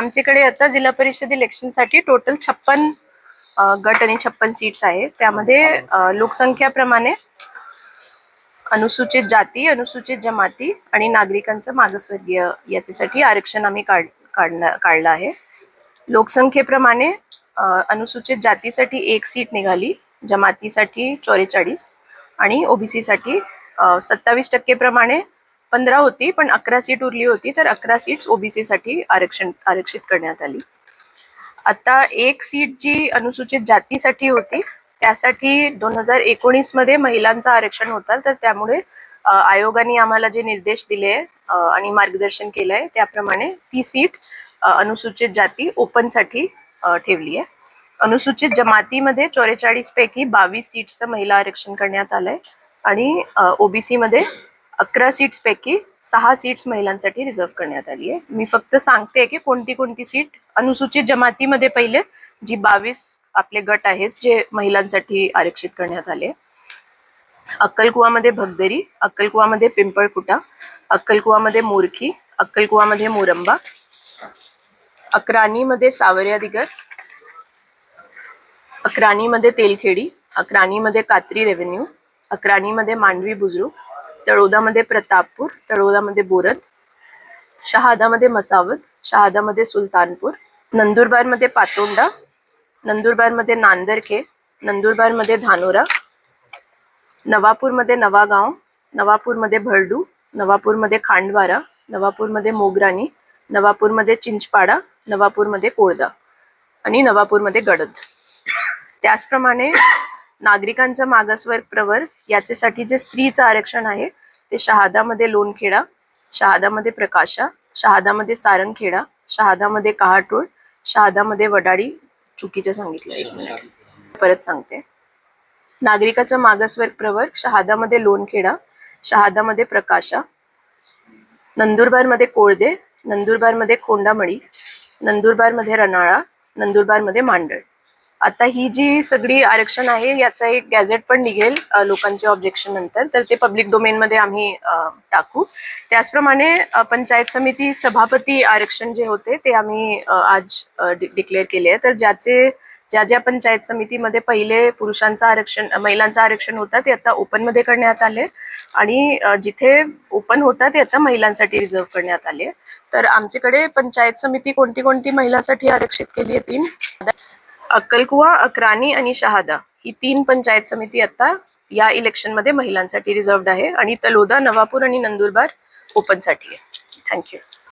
आमच्याकडे आता जिल्हा परिषद इलेक्शनसाठी टोटल छप्पन गट आणि छप्पन सीट्स आहेत. त्यामध्ये लोकसंख्याप्रमाणे अनुसूचित जाती अनुसूचित जमाती आणि नागरिकांचं मागासवर्गीय याच्यासाठी आरक्षण आम्ही काढ काढणार काढलं आहे. लोकसंख्येप्रमाणे अनुसूचित जातीसाठी एक सीट निघाली जमातीसाठी चौवेचाळीस आणि ओबीसीसाठी सत्तावीस टक्केप्रमाणे पंधरा होती पण अकरा सीट उरली होती तर अकरा सीट्स ओबीसी साठी आरक्षण आरक्षित करण्यात आली. आता एक सीट जी अनुसूचित जातीसाठी होती त्यासाठी दोन हजार एकोणीसमध्ये महिलांचं आरक्षण होतं तर त्यामुळे आयोगाने आम्हाला जे निर्देश दिले आणि मार्गदर्शन केलंय त्याप्रमाणे ती सीट अनुसूचित जाती ओपनसाठी ठेवली आहे. अनुसूचित जमातीमध्ये चौवेचाळीस पैकी बावीस सीट्सचं महिला आरक्षण करण्यात आलंय आणि ओबीसी मध्ये अकरा सीट्स पैकी सहा सीट्स महिलांसाठी रिझर्व्ह करण्यात आली आहे. मी फक्त सांगते की कोणती कोणती सीट अनुसूचित जमातीमध्ये पहिले जी बावीस आपले गट आहेत जे महिलांसाठी आरक्षित करण्यात आले. अक्कलकुवामध्ये भगदरी अक्कलकुवामध्ये पिंपळकुटा अक्कलकुवामध्ये मोरखी अक्कलकुवामध्ये मोरंबा अक्राणीमध्ये सावर्या दिगर अक्राणीमध्ये तेलखेडी अक्राणीमध्ये कात्री रेव्हेन्यू अक्राणीमध्ये मांडवी बुजुर्ग तळोदामध्ये प्रतापपूर तळोदामध्ये बोरद शहादामध्ये मसावत शहादामध्ये सुलतानपूर नंदुरबारमध्ये पातोंडा नंदुरबारमध्ये नांदरखे नंदुरबारमध्ये धानोरा नवापूरमध्ये नवागाव नवापूरमध्ये भरडू नवापूरमध्ये खांडवारा नवापूरमध्ये मोगराणी नवापूरमध्ये चिंचपाडा नवापूरमध्ये कोळदा आणि नवापूरमध्ये गडद. त्याचप्रमाणे नागरिकांचा मागासवर्ग प्रवर याच्यासाठी जे स्त्रीचं आरक्षण आहे ते शहादामध्ये लोणखेडा शहादामध्ये प्रकाशा शहादामध्ये सारंगखेडा शहादामध्ये कहाटोळ शहादामध्ये वडाडी चुकीचं सांगितलं एक मिनिट. परत सांगते. नागरिकाचा मागासवर्ग प्रवर्ग शहादामध्ये लोणखेडा शहादामध्ये प्रकाशा नंदुरबारमध्ये कोळदे नंदुरबारमध्ये खोंडामळी नंदुरबारमध्ये रनाळा नंदुरबारमध्ये मांडळ. आता ही जी सगळी आरक्षण आहे याचा एक गॅझेट पण निघेल लोकांचे ऑब्जेक्शन नंतर. तर ते पब्लिक डोमेन मध्ये आम्ही टाकू. त्याचप्रमाणे पंचायत समिती सभापती आरक्षण जे होते ते आम्ही आज डिक्लेअर केले आहे तर ज्याचे ज्या ज्या पंचायत समितीमध्ये पहिले पुरुषांचं आरक्षण महिलांचं आरक्षण होतं ते आता ओपनमध्ये करण्यात आले. आणि जिथे ओपन होता ते आता महिलांसाठी रिझर्व करण्यात आले. तर आमच्याकडे पंचायत समिती कोणती कोणती महिलांसाठी आरक्षित केली आहे तीन? अक्कलकुवा अक्राणी आणि शहादा ही तीन पंचायत समिती आता या इलेक्शनमध्ये महिलांसाठी रिझर्व्ड आहे आणि तलोदा नवापूर आणि नंदुरबार ओपनसाठी आहे. थँक्यू